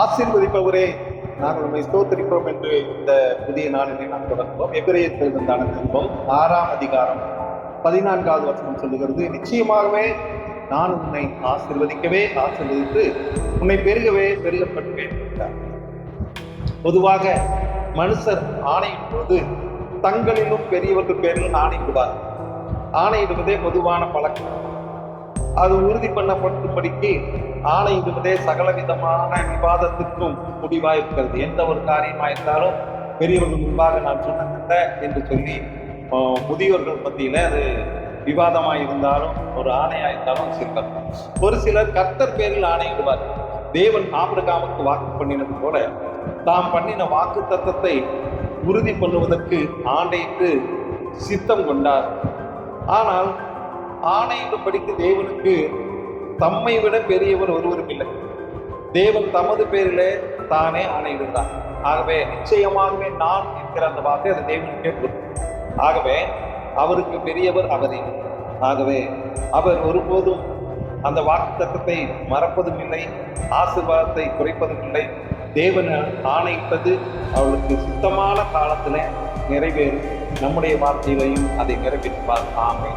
ஆசீர்வதிப்பவரே நாங்கள் உண்மை ஸ்தோத்திரிப்போம் என்று இந்த புதிய நாளிலே நாம் தொடங்குவோம் எபிரேயர் எழுந்தான திரும்பம் ஆறாம் அதிகாரம் பதினான்காவது வசனம் சொல்லுகிறது நிச்சயமாகவே நான் உன்னை ஆசீர்வதிக்கவே ஆசீர்வதித்து உன்னை பெருகவே பெருகப்படுவேன் பொதுவாக மனுஷர் ஆணையின் போது தங்களிலும் பெரியவர்கள் பேரில் ஆணையிடுவார். ஆணையிடுவதே பொதுவான பழக்கம். அது உறுதி பண்ணப்பட்டும்படிக்கு ஆணையிடுவதே சகல விதமான விவாதத்திற்கும் முடிவாக இருக்கிறது எந்த ஒரு காரியமாக இருந்தாலும் பெரியவர்கள் முன்பாக நான் சொன்னதில்ல என்று சொல்லி முதியோர்கள் மத்தியில அது விவாதமாக இருந்தாலும் ஒரு ஆணையாக இருந்தாலும் சிறக்கும் ஒரு சிலர் கர்த்தர் பேரில் ஆணையிடுவார். தேவன் ஆபிரகாமுக்கு வாக்கு பண்ணினது போல தாம் பண்ணின வாக்கு தத்தத்தை உறுதி பண்ணுவதற்கு ஆண்டையிட்டு சித்தம் கொண்டார். ஆனால் ஆணையிடும்படிக்கு தேவனுக்கு தம்மை விட பெரியவர் ஒருவரும் இல்லை. தேவன் தமது பேரிலே தானே ஆணையிடுகிறார் ஆகவே நிச்சயமாகவே நான் என்கிற அந்த வார்த்தை அது தேவன் கேட்கும். ஆகவே அவருக்கு பெரியவர் அவரே ஆகவே அவர் ஒருபோதும் அந்த வாக்குத்தத்தத்தை மறப்பதும் இல்லை ஆசீர்வாதத்தை குறைப்பதும் இல்லை. தேவன் ஆணையிட்டது அவளுக்கு சுத்தமான காலத்தில் நிறைவேறும். நம்முடைய வார்த்தையிலையும் அதை நிறைவேற்றுவார். ஆமை